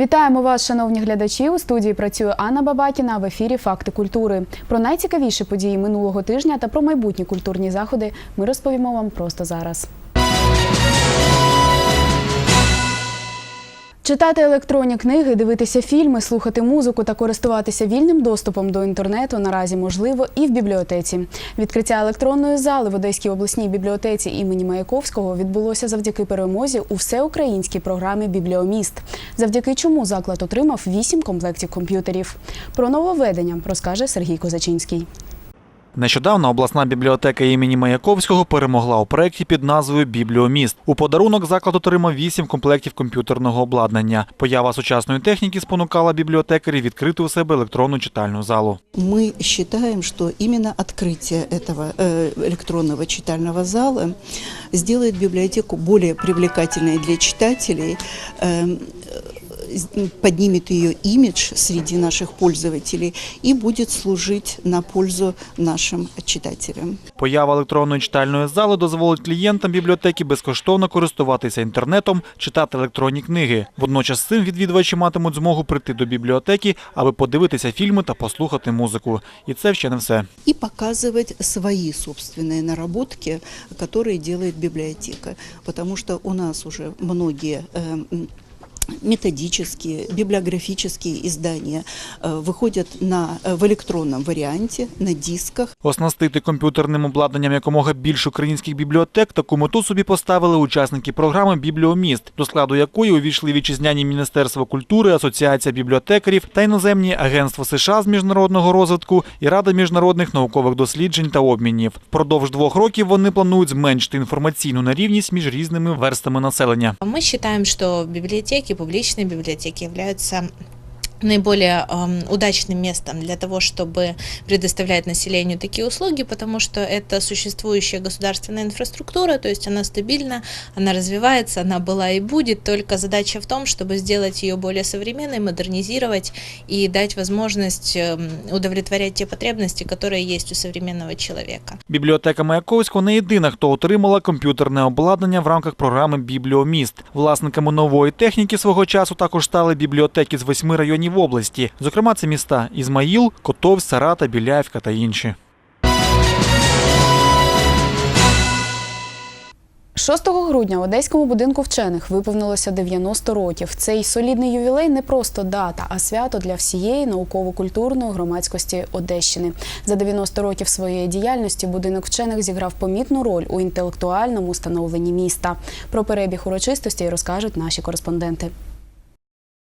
Вітаємо вас, шановні глядачі. У студії працює Анна Бабакіна в ефірі Факти культури. Про найцікавіші події минулого тижня та про майбутні культурні заходи ми розповімо вам просто зараз. Читати електронні книги, дивитися фільми, слухати музику та користуватися вільним доступом до інтернету наразі можливо і в бібліотеці. Відкриття електронної зали в Одеській обласній бібліотеці імені Маяковського відбулося завдяки перемозі у всеукраїнській програмі Бібліоміст, завдяки чому заклад отримав вісім комплектів комп'ютерів. Про нововведення розкаже Сергій Козачинський. Нещодавно обласна бібліотека імені Маяковського перемогла у проєкті під назвою Бібліоміст. У подарунок заклад отримав вісім комплектів комп'ютерного обладнання. Поява сучасної техніки спонукала бібліотекарів відкрити у себе електронну читальну залу. Мы считаем, что именно открытие этого э, электронного читального зала сделает библиотеку более привлекательной для читателей, эм, э, поднимет ее имидж среди наших пользователей и будет служить на пользу нашим читателям. Поява електронної читальної зали дозволить клієнтам бібліотеки безкоштовно користуватися інтернетом, читати електронні книги. Водночас з цим відвідувачі матимуть змогу прийти до бібліотеки, аби подивитися фільми та послухати музику. І це ще не все. и показывать свои собственные наработки, которые делает библиотека. Потому что у нас уже многие э, м, методические, библиографические издания э, выходят на, э, в электронном варианте, на дисках. Оснастити комп'ютерним обладнанням якомога більш українських бібліотек таку мету собі поставили учасники програми Бібліоміст, до складу якої увійшли вітчизняні Міністерство культури, Асоціація бібліотекарів та іноземні агентство США з міжнародного розвитку і Рада міжнародних наукових досліджень та обмінів. Впродовж двох років вони планують зменшити інформаційну нерівність між різними верстами населення. Мы считаем, что библиотеки, публичные библиотеки являются наиболее эм, удачным местом для того, чтобы предоставлять населению такие услуги, потому что это существующая государственная инфраструктура, то есть она стабильна, она развивается, она была и будет, только задача в том, чтобы сделать ее более современной, модернизировать и дать возможность эм, удовлетворять те потребности, которые есть у современного человека. Бібліотека Маяковського не єдина, хто отримала комп'ютерне обладнання в рамках програми Бібліоміст. Власниками нової техніки свого часу також стали бібліотеки з восьми районів області. Зокрема, це міста Ізмаїл, Котовськ, Сарата, Біляївка та інші. 6 грудня в Одеському будинку вчених виповнилося 90 років. Цей солідний ювілей не просто дата, а свято для всієї науково-культурної громадськості Одещини. За 90 років своєї діяльності будинок вчених зіграв помітну роль у інтелектуальному становленні міста. Про перебіг урочистостей розкажуть наші кореспонденти.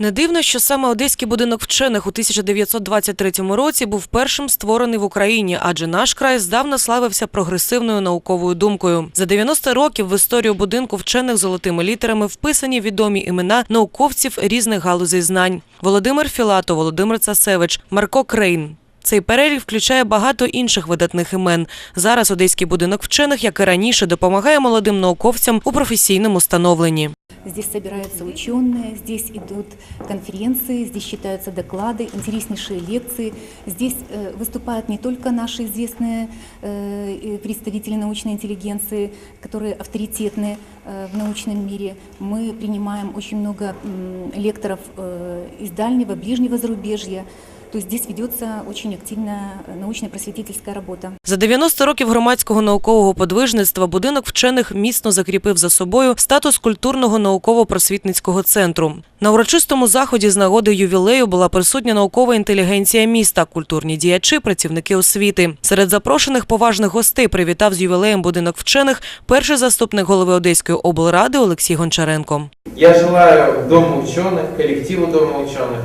Не дивно, що саме Одеський будинок вчених у 1923 році був першим створений в Україні, адже наш край здавна славився прогресивною науковою думкою. За 90 років в історію будинку вчених золотими літерами вписані відомі імена науковців різних галузей знань: Володимир Філато, Володимир Цасевич, Марко Крейн. Цей перелік включає багато інших видатних імен. Зараз Одеський будинок вчених, як і раніше, допомагає молодим науковцям у професійному становленні. Здесь собираются ученые, здесь идут конференции, здесь читаются доклады, интереснейшие лекции. Здесь э, выступают не только наши известные э, и представители научной интеллигенции, которые авторитетны э, в научном мире. Мы принимаем очень много м, лекторов э, из дальнего, ближнего зарубежья. То есть здесь ведется очень активная э, научно-просветительская работа. За 90 років громадського наукового подвижництва будинок вчених міцно закріпив за собою статус культурного науково-просвітницького центру. На урочистому заході з нагоди ювілею була присутня наукова інтелігенція міста, культурні діячі, працівники освіти. Серед запрошених поважних гостей привітав з ювілеєм будинок вчених перший заступник голови Одеської облради Олексій Гончаренко. Я желаю Дому ученых, коллективу Дома ученых,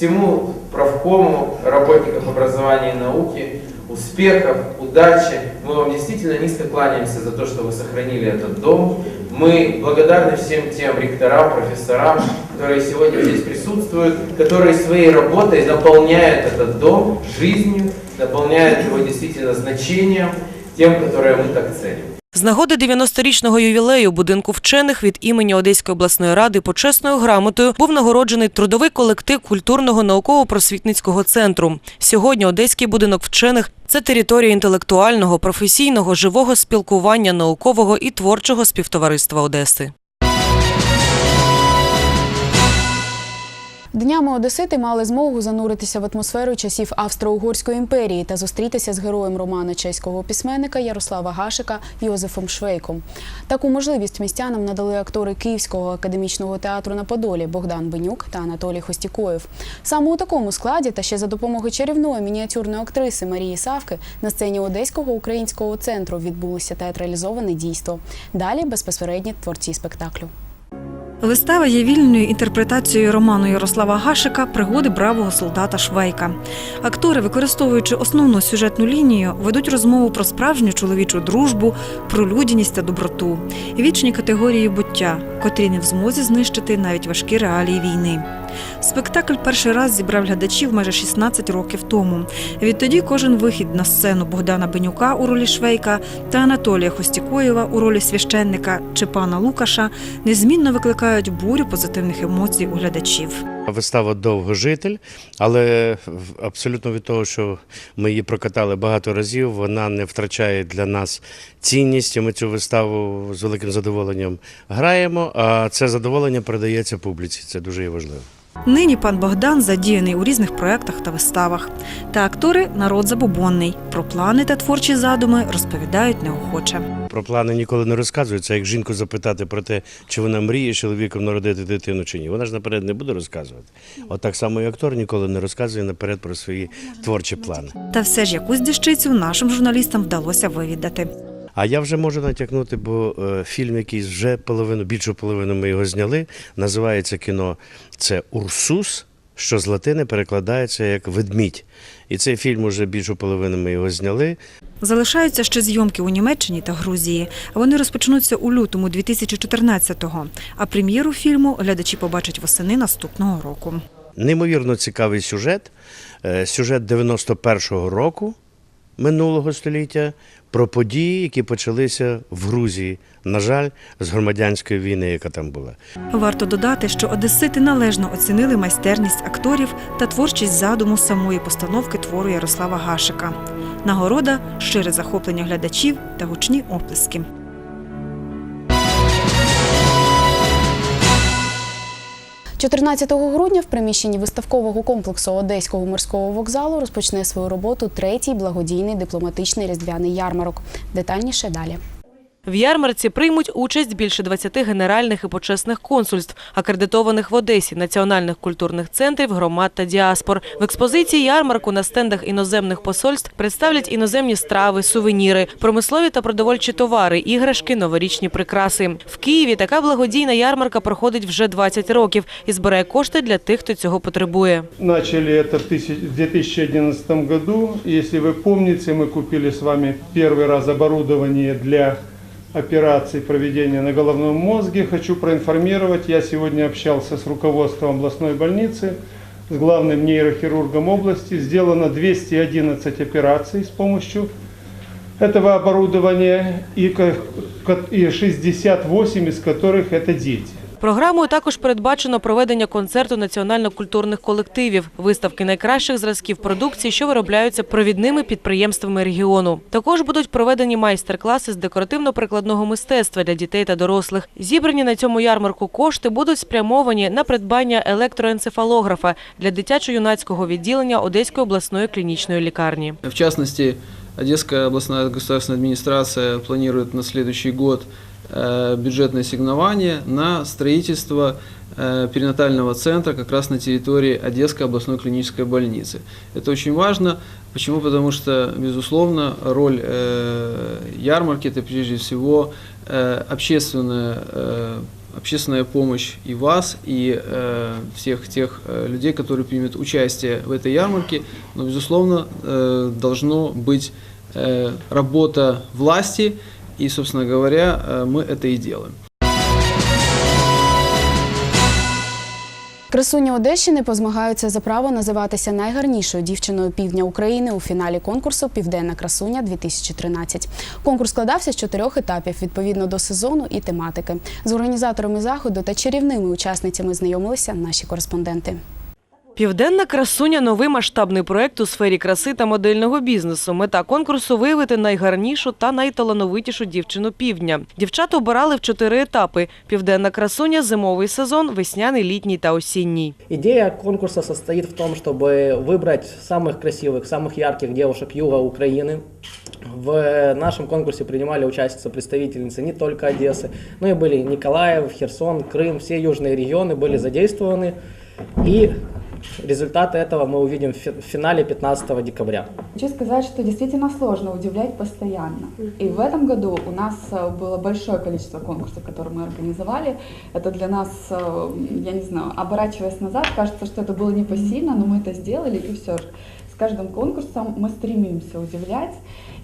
Всему правкому, работникам образования и науки, успехов, удачи. Мы вам действительно низко кланяемся за то, что вы сохранили этот дом. Мы благодарны всем тем ректорам, профессорам, которые сегодня здесь присутствуют, которые своей работой наполняют этот дом жизнью, наполняют его действительно значением, тем, которое мы так ценим. З нагоди 90-річного ювілею будинку вчених від імені Одеської обласної ради почесною грамотою був нагороджений трудовий колектив культурного науково-просвітницького центру. Сьогодні Одеський будинок вчених це територія інтелектуального, професійного, живого спілкування наукового і творчого співтовариства Одеси. Днями Одесити мали змогу зануритися в атмосферу часів Австро-Угорської імперії та зустрітися з героєм роману чеського письменника Ярослава Гашика Йозефом Швейком. Таку можливість містянам надали актори Київського академічного театру на Подолі Богдан Бенюк та Анатолій Хостікоєв. Саме у такому складі та ще за допомогою чарівної мініатюрної актриси Марії Савки на сцені Одеського українського центру відбулося театралізоване дійство. Далі безпосередні творці спектаклю. Вистава є вільною інтерпретацією роману Ярослава Гашика Пригоди бравого солдата Швейка. Актори, використовуючи основну сюжетну лінію, ведуть розмову про справжню чоловічу дружбу, про людяність та доброту, вічні категорії буття, котрі не в змозі знищити навіть важкі реалії війни. Спектакль перший раз зібрав глядачів майже 16 років тому. Відтоді кожен вихід на сцену Богдана Бенюка у ролі Швейка та Анатолія Хостікоєва у ролі священника чи пана Лукаша незмінно викликають бурю позитивних емоцій у глядачів. Вистава довгожитель, але абсолютно від того, що ми її прокатали багато разів, вона не втрачає для нас цінність. Ми цю виставу з великим задоволенням граємо, а це задоволення передається публіці. Це дуже є важливо. Нині пан Богдан задіяний у різних проєктах та виставах. Та актори народ забобонний. Про плани та творчі задуми розповідають неохоче. Про плани ніколи не розказуються. Як жінку запитати про те, чи вона мріє чоловіком народити дитину чи ні, вона ж наперед не буде розказувати. От так само і актор ніколи не розказує наперед про свої творчі плани. Та все ж якусь дещицю нашим журналістам вдалося вивідати. А я вже можу натякнути, бо е, фільм, який вже половину, більшу половину ми його зняли, називається кіно це Урсус, що з латини перекладається як ведмідь. І цей фільм уже більшу половину ми його зняли. Залишаються ще зйомки у Німеччині та Грузії. Вони розпочнуться у лютому 2014-го, а прем'єру фільму глядачі побачать восени наступного року. Неймовірно цікавий сюжет. Е, Сюжет 91-го року минулого століття про події, які почалися в Грузії. На жаль, з громадянської війни, яка там була. Варто додати, що одесити належно оцінили майстерність акторів та творчість задуму самої постановки твору Ярослава Гашика. Нагорода щире захоплення глядачів та гучні оплески. 14 грудня в приміщенні виставкового комплексу Одеського морського вокзалу розпочне свою роботу третій благодійний дипломатичний різдвяний ярмарок. Детальніше далі. В ярмарці приймуть участь більше 20 генеральних і почесних консульств, акредитованих в Одесі, національних культурних центрів, громад та діаспор. В експозиції ярмарку на стендах іноземних посольств представлять іноземні страви, сувеніри, промислові та продовольчі товари, іграшки, новорічні прикраси. В Києві така благодійна ярмарка проходить вже 20 років і збирає кошти для тих, хто цього потребує. Начали это в тысяч- в 2011 году. Если вы помните, мы купили с вами первый раз оборудование для операций проведения на головном мозге. Хочу проинформировать, я сегодня общался с руководством областной больницы, с главным нейрохирургом области. Сделано 211 операций с помощью этого оборудования и ко- ко- и 68 из которых это дети. Програмою також передбачено проведення концерту національно-культурних колективів, виставки найкращих зразків продукції, що виробляються провідними підприємствами регіону. Також будуть проведені майстер-класи з декоративно-прикладного мистецтва для дітей та дорослих. Зібрані на цьому ярмарку кошти будуть спрямовані на придбання електроенцефалографа для дитячо-юнацького відділення Одеської обласної клінічної лікарні. В частности, Одесская областная государственная администрация планирует на следующий год бюджетное ассигнование на строительство э, перинатального центра как раз на территории Одесской областной клинической больницы. Это очень важно. Почему? Потому что, безусловно, роль э, ярмарки – это прежде всего э, общественная, э, общественная помощь и вас, и э, всех тех э, людей, которые примут участие в этой ярмарке. Но, безусловно, э, должно быть э, работа власти, и, собственно говоря, э, мы это и делаем. Красуні Одещини позмагаються за право називатися найгарнішою дівчиною півдня України у фіналі конкурсу Південна красуня 2013 Конкурс складався з чотирьох етапів відповідно до сезону і тематики. З організаторами заходу та чарівними учасницями знайомилися наші кореспонденти. Південна красуня новий масштабний проект у сфері краси та модельного бізнесу. Мета конкурсу виявити найгарнішу та найталановитішу дівчину півдня. Дівчата обирали в чотири етапи: південна красуня, зимовий сезон, весняний, літній та осінній. Идея конкурса состоит в том, чтобы выбрать самых красивых, самых ярких девушек юга Украины. В нашем конкурсе принимали участницы представительницы не только Одессы, но и были Николаев, Херсон, Крым, все южные регионы были задействованы. И результаты этого мы увидим в фи- в финале 15 декабря. Хочу сказать, что действительно сложно удивлять постоянно. И в этом году у нас э, было большое количество конкурсов, которые мы организовали. Это для нас, э, я не знаю, оборачиваясь назад, кажется, что это было непосильно, но мы это сделали, и все же. С каждым конкурсом мы стремимся удивлять.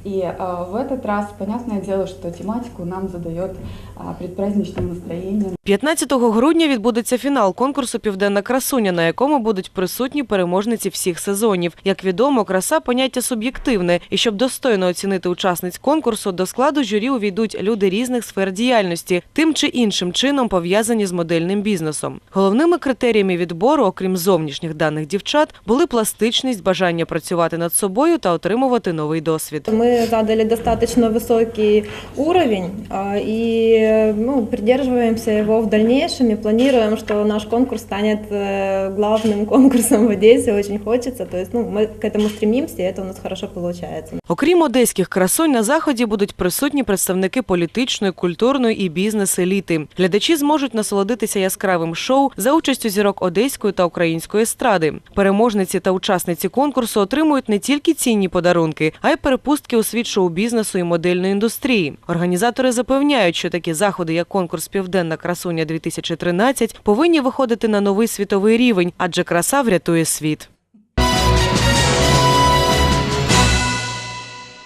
И э, в этот раз, понятное дело, что тематику нам задает э, предпраздничное настроение, 15 грудня відбудеться фінал конкурсу Південна красуня, на якому будуть присутні переможниці всіх сезонів. Як відомо, краса поняття суб'єктивне, і щоб достойно оцінити учасниць конкурсу, до складу журі увійдуть люди різних сфер діяльності, тим чи іншим чином пов'язані з модельним бізнесом. Головними критеріями відбору, окрім зовнішніх даних дівчат, були пластичність, бажання працювати над собою та отримувати новий досвід. Мы задали достаточно высокий уровень а, и ну, придерживаемся его в дальнейшем и планируем, что наш конкурс станет э, главным конкурсом в Одессе. Очень хочется. То есть ну, мы к этому стремимся, и это у нас хорошо получается. Окрім одеських красунь, на заході будуть присутні представники політичної, культурної і бізнес-еліти. Глядачі зможуть насолодитися яскравим шоу за участю зірок одеської та української естради. Переможниці та учасниці конкурсу отримують не тільки цінні подарунки, а й перепустки у світ шоу-бізнесу і модельної індустрії. Організатори запевняють, що такі заходи, як конкурс Південна красуня 2013 повинні виходити на новий світовий рівень, адже краса врятує світ.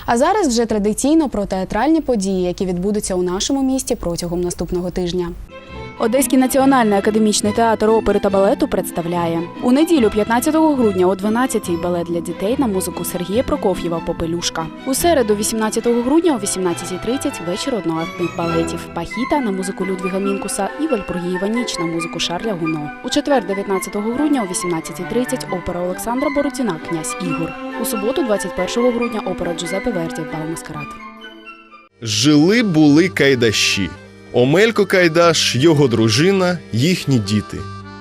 А зараз вже традиційно про театральні події, які відбудуться у нашому місті протягом наступного тижня. Одеський національний академічний театр опери та балету представляє у неділю, 15 грудня о 12-й балет для дітей на музику Сергія Прокоф'єва Попелюшка. У середу, 18 грудня о 18.30 вечір одноактних балетів Пахіта на музику Людвіга Мінкуса і Вальпургієва ніч на музику Шарля Гуно. У четвер, 19 грудня о 18.30 опера Олександра Бородіна Князь Ігор. У суботу, 21 грудня опера Джузеппе Верді Бал Маскарад. Жили були кайдаші. Омелько Кайдаш, його дружина, їхні діти.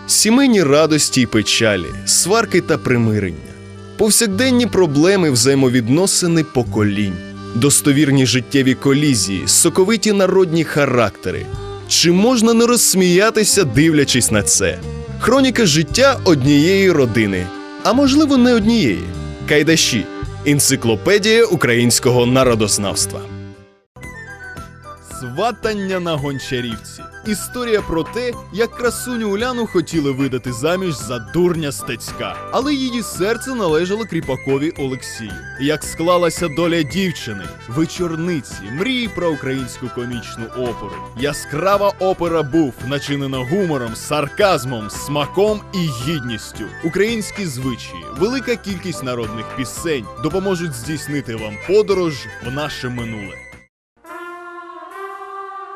Сімейні радості й печалі, сварки та примирення, повсякденні проблеми взаємовідносини поколінь, достовірні життєві колізії, соковиті народні характери. Чи можна не розсміятися, дивлячись на це? Хроніка життя однієї родини, а можливо, не однієї. Кайдаші енциклопедія українського народознавства. Сватання на гончарівці. Історія про те, як красуню Уляну хотіли видати заміж за дурня стецька, але її серце належало кріпакові Олексію. Як склалася доля дівчини, вечорниці, мрії про українську комічну оперу. Яскрава опера був начинена гумором, сарказмом, смаком і гідністю. Українські звичаї, велика кількість народних пісень допоможуть здійснити вам подорож в наше минуле.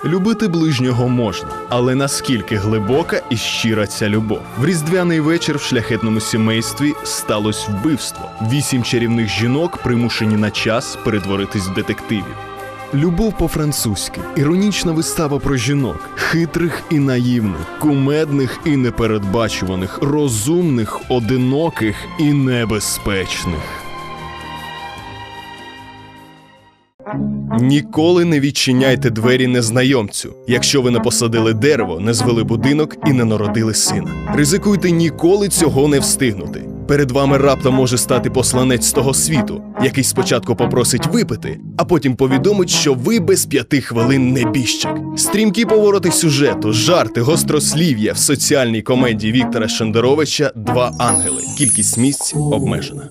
Любити ближнього можна, але наскільки глибока і щира ця любов? В різдвяний вечір в шляхетному сімействі сталося вбивство. Вісім чарівних жінок примушені на час перетворитись в детективів. Любов по-французьки іронічна вистава про жінок, хитрих і наївних, кумедних і непередбачуваних, розумних, одиноких і небезпечних. Ніколи не відчиняйте двері незнайомцю, якщо ви не посадили дерево, не звели будинок і не народили сина. Ризикуйте ніколи цього не встигнути. Перед вами раптом може стати посланець з того світу, який спочатку попросить випити, а потім повідомить, що ви без п'яти хвилин небіжчик. Стрімкі повороти сюжету, жарти, гострослів'я в соціальній комедії Віктора Шендеровича Два ангели. Кількість місць обмежена.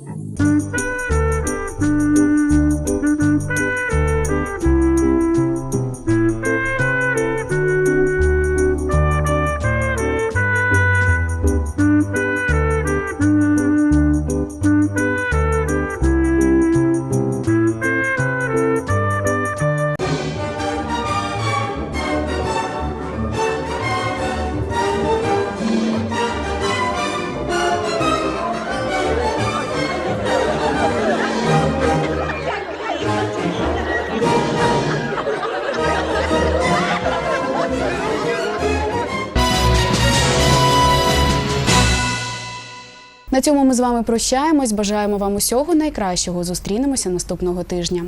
На цьому ми з вами прощаємось. Бажаємо вам усього найкращого. Зустрінемося наступного тижня.